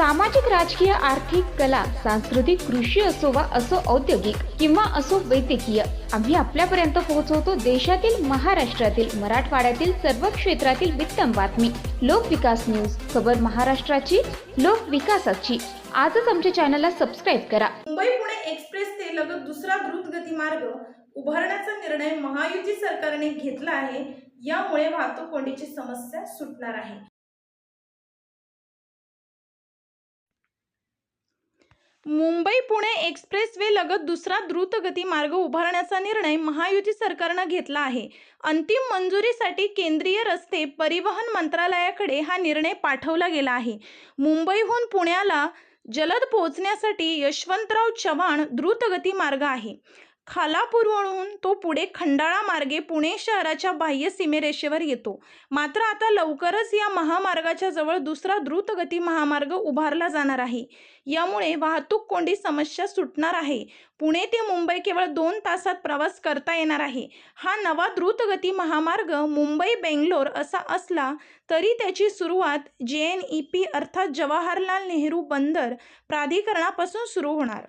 सामाजिक राजकीय आर्थिक कला सांस्कृतिक कृषी असो वा असो औद्योगिक किंवा असो वैद्यकीय आम्ही आपल्यापर्यंत पोहोचवतो देशातील महाराष्ट्रातील मराठवाड्यातील सर्व क्षेत्रातील वित्तम बातमी. लोकविकास न्यूज खबर महाराष्ट्राची लोकविकासाची आजच आमच्या चॅनलला सबस्क्राईब करा. मुंबई पुणे एक्सप्रेस ते लगत दुसरा द्रुतगती मार्ग उभारण्याचा निर्णय महायुती सरकारने घेतला आहे. यामुळे वाहतूक कोंडीची समस्या सुटणार आहे. मुंबई पुणे एक्सप्रेस वे लगत दुसरा द्रुतगती मार्ग उभारण्याचा निर्णय महायुती सरकारनं घेतला आहे. अंतिम मंजुरीसाठी केंद्रीय रस्ते परिवहन मंत्रालयाकडे हा निर्णय पाठवला गेला आहे. मुंबईहून पुण्याला जलद पोहोचण्यासाठी यशवंतराव चव्हाण द्रुतगती मार्ग आहे. खालापूरवरून तो पुढे खंडाळा मार्गे पुणे शहराच्या बाह्य सीमेरेषेवर येतो. मात्र आता लवकरच या महामार्गाच्या जवळ दुसरा द्रुतगती महामार्ग उभारला जाणार आहे. यामुळे वाहतूक कोंडी समस्या सुटणार आहे. पुणे ते मुंबई केवळ दोन तासात प्रवास करता येणार आहे. हा नवा द्रुतगती महामार्ग मुंबई बेंगलोर असा असला तरी त्याची सुरुवात जे एन ई पी अर्थात जवाहरलाल नेहरू बंदर प्राधिकरणापासून सुरू होणार.